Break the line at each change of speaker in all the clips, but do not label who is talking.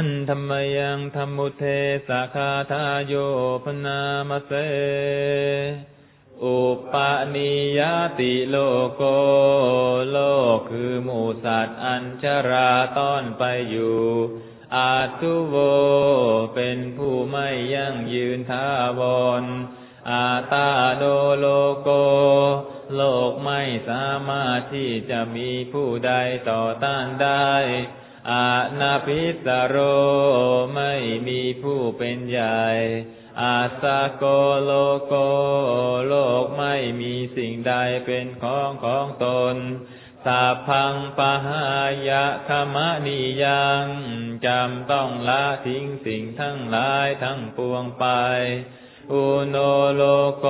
หันธรรมยังธรรมุเทสาคาทาโยพนามเส อุปาณิยติโลโกโลกคือหมูสัตว์อัญชราต้อนไปอยู่อาทุโวเป็นผู้ไม่ยั่งยืนท้าวรอาตาโดโลโก โลกไม่สามารถที่จะมีผู้ใดต่อต้านได้ อานาพิสโรไม่มีผู้เป็นใหญ่ อาสาโกโลโกโลกไม่มีสิ่งใดเป็นของของตนสาพังปะหายะขมะนิยังจำต้องละทิ้งสิ่งทั้งหลายทั้งปวงไป อุโนโลโก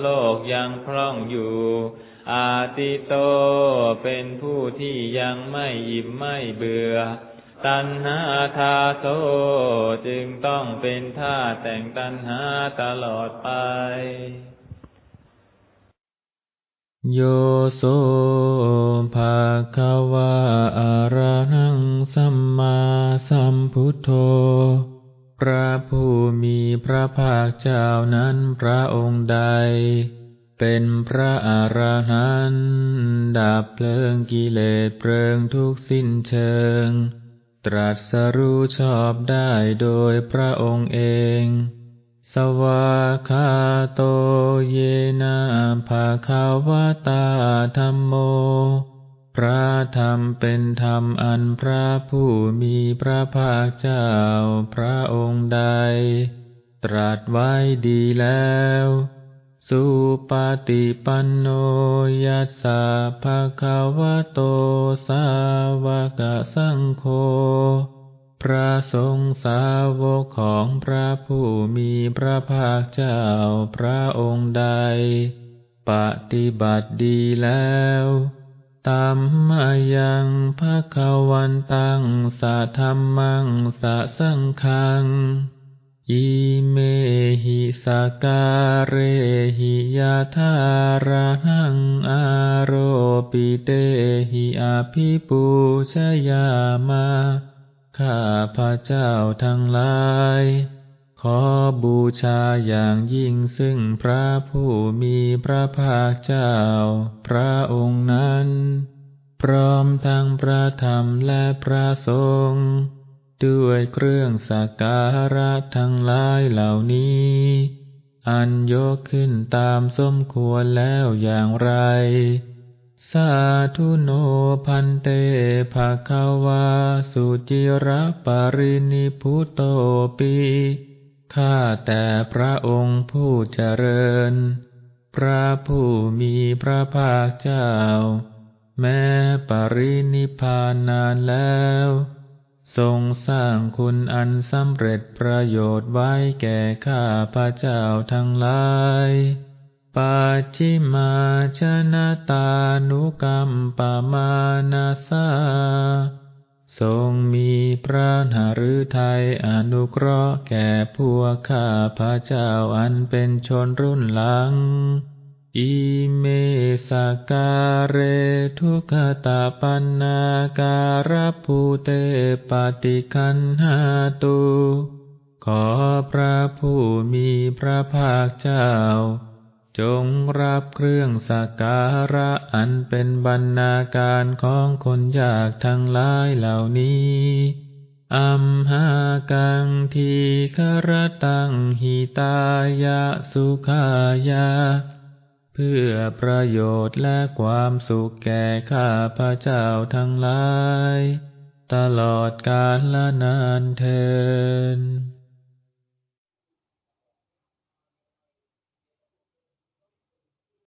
โลกยังคล่องอยู่ อาติโตเป็นผู้ที่ยังไม่อิ่มไม่เบื่อ ตัณหาทาโซจึงต้องเป็นท่าแต่งตัณหาตลอดไป
โยโสภาควาอาระหังสัมมาสัมพุทโธ พระผู้มีพระภาคเจ้านั้นพระองค์ใด เป็นพระอรหันต์ดับเพลิงกิเลสเพลิงทุกสิ้นเชิง ตรัสรู้ชอบได้โดยพระองค์เอง สวาคาโตเยนาภาคาวตาธรรมโม พระธรรมเป็นธรรมอันพระผู้มีพระภาคเจ้าพระองค์ใด ตรัสไว้ดีแล้ว สุปฏิปันโนยัสสะภะคะวะโตสาวกสังโฆพระสงฆ์สาวกของพระผู้มีพระภาคเจ้าพระองค์ใด ปฏิบัติดีแล้วตัมมายังภะคะวันตังสะธรรมังสะสังคัง อิเมหิสการเรหิยาธาระหังอารโรปิเตหิอาภิปูชยามาข้าพระเจ้าทั้งหลาย ขอบูชาอย่างยิ่งซึ่งพระผู้มีพระภาคเจ้า พระองค์นั้น พร้อมทั้งพระธรรมและพระสงฆ์ ด้วยเครื่องสักการะทั้งหลายเหล่านี้ อันยกขึ้นตามสมควรแล้วอย่างไร สาธุโนพันเตภาคาวาสุจิระปารินิพุโตปีข้าแต่พระองค์ผู้เจริญ พระผู้มีพระภาคเจ้า แม้ปรินิพานนานแล้ว ทรงสร้างคุณอันสำเร็จประโยชน์ไว้แก่ข้าพระเจ้าทั้งหลาย ปัจจิมาชนะตานุกรรมปามานาสาทรงมีพระหฤทัยอนุเคราะห์แก่พวกข้าพระเจ้าอันเป็นชนรุ่นหลัง อิเมสการเรทุกขตาปันนาการภูเตปฏิคันหาตุขอพระผู้มีพระภาคเจ้า จงรับเครื่องสักการะอันเป็นบรรณาการของคนยากทั้งหลายเหล่านี้อัมหากังทีครตังหิตายะสุขายา เพื่อประโยชน์และความสุขแก่ข้าพระเจ้าทั้งหลาย ตลอดกาลละนานเทน